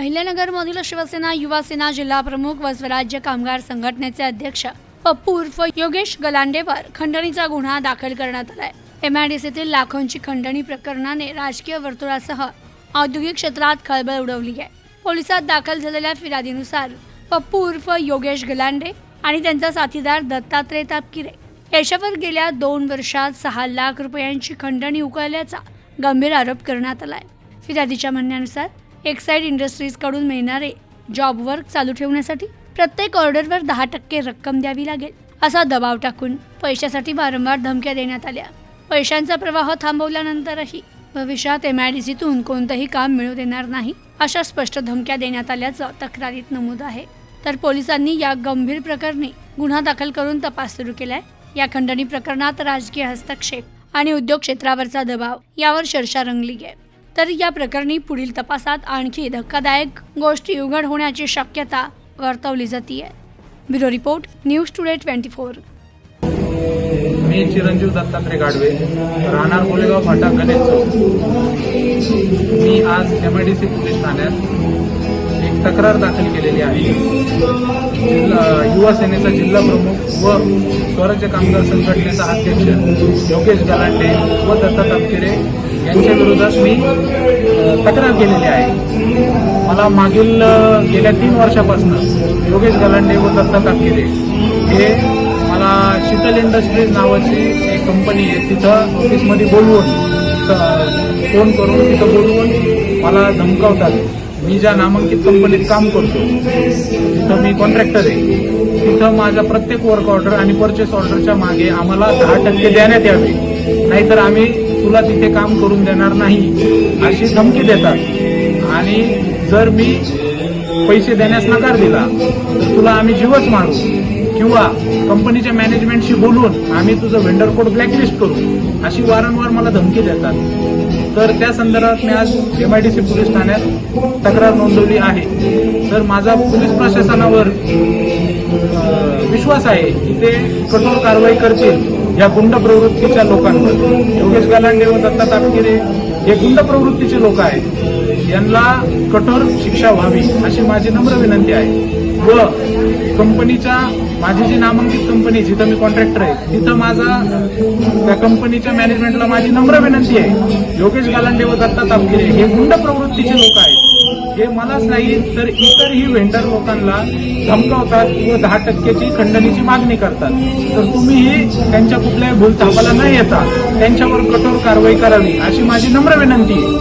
अहिल्यानगरमधील शिवसेना युवासेना जिल्हा प्रमुख व स्वराज्य कामगार संघटनेचे अध्यक्ष पप्पू उर्फ योगेश गलांडेवर खंडणीचा गुन्हा दाखल करण्यात आलाय. एमआयडीसीतील लाखोंची खंडणी प्रकरणाने राजकीय वर्तुळासह औद्योगिक क्षेत्रात खळबळ उडवली आहे. पोलिसात दाखल झालेल्या फिर्यादीनुसार पप्पू उर्फ योगेश गलांडे आणि त्यांचा साथीदार दत्तात्रय तापकिरे याच्यावर गेल्या दोन वर्षात सहा लाख रुपयांची खंडणी उकळल्याचा गंभीर आरोप करण्यात आलाय. फिर्यादीच्या म्हणण्यानुसार एक्साईड इंडस्ट्रीजकडून मिळणारे जॉब वर्क चालू ठेवण्यासाठी प्रत्येक ऑर्डरवर दहा टक्के रक्कम द्यावी लागेल. असा दबाव टाकून पैशासाठी वारंवार धमक्या देण्यात आल्या. पैशांचा प्रवाह थांबवल्यानंतरही भविष्यात एम आय डी सीतून कोणतंही काम मिळू देणार नाही अशा स्पष्ट धमक्या देण्यात आल्याचं तक्रारीत नमूद आहे. तर पोलिसांनी या गंभीर प्रकरणी गुन्हा दाखल करून तपास सुरू केलाय. या खंडणी प्रकरणात राजकीय हस्तक्षेप आणि उद्योग क्षेत्रावरचा दबाव यावर चर्चा रंगली आहे. तर या प्रकरणी पुढील तपासात आणखी धक्कादायक गोष्टी उघड होण्याची शक्यता वर्तवली जाते bureau report news today twenty four. मी चिरंजीव दत्तात्रय गाडवे राहणार गोलेगाव फाटा गणेश चौक. मी आज M I D C police ठाण्यात एक तक्रार दाखल केलेली आहे. युवा सेनेचा जिल्हा प्रमुख व स्वराज्य कामगार संघटनेचा अध्यक्ष योगेश गलांडे व दत्ता तापकिरे यांच्या विरोधात मी तक्रार केलेली आहे. मला मागील गेल्या तीन वर्षापासून योगेश गलांडे व दत्ता कापगिरे हे मला शीतल इंडस्ट्रीज नावाची एक कंपनी आहे. तिथं ऑफिसमध्ये बोलवून फोन करून तिथं बोलवून मला धमकावतात. मी ज्या नामांकित कंपनीत काम करतो तिथं मी कॉन्ट्रॅक्टर आहे. तिथं माझ्या प्रत्येक वर्क ऑर्डर आणि परचेस ऑर्डरच्या मागे आम्हाला दहा टक्के देण्यात यावे. नाहीतर आम्ही तुला तिथे काम करून देणार नाही अशी धमकी देतात. आणि जर मी पैसे देण्यास नकार दिला तर तुला आम्ही जीवच मारू. किंवा कंपनीच्या मॅनेजमेंटशी बोलून आम्ही तुझं व्हेंडर कोड ब्लॅकलिस्ट करू अशी वारंवार मला धमकी देतात. तर त्या संदर्भात मी आज M I D C police ठाण्यात तक्रार नोंदवली आहे. तर माझा पोलीस प्रशासनावर विश्वास आहे की ते कठोर कारवाई करतील. या गुंड प्रवृत्तीच्या लोकांवर. योगेश गालांडे व दत्ता तापकिरे हे गुंड प्रवृत्तीचे लोक आहेत. यांना कठोर शिक्षा व्हावी अशी माझी नम्र विनंती आहे. व कंपनीच्या माझी जी नामांकित कंपनी जिथं मी कॉन्ट्रॅक्टर आहे तिथं माझा त्या कंपनीच्या मॅनेजमेंटला माझी नम्र विनंती आहे. योगेश गालांडे व दत्ता तापकिरे हे गुंड प्रवृत्तीचे लोक आहेत. हे मलाच नाही तर इतरही व्हेंडर लोकांना धमकावतात व दहा टक्क्याची खंडणीची मागणी करतात. तर तुम्हीही त्यांच्या कुठल्याही भूलथापाला न येता त्यांच्यावर कठोर कारवाई करावी अशी माझी नम्र विनंती आहे.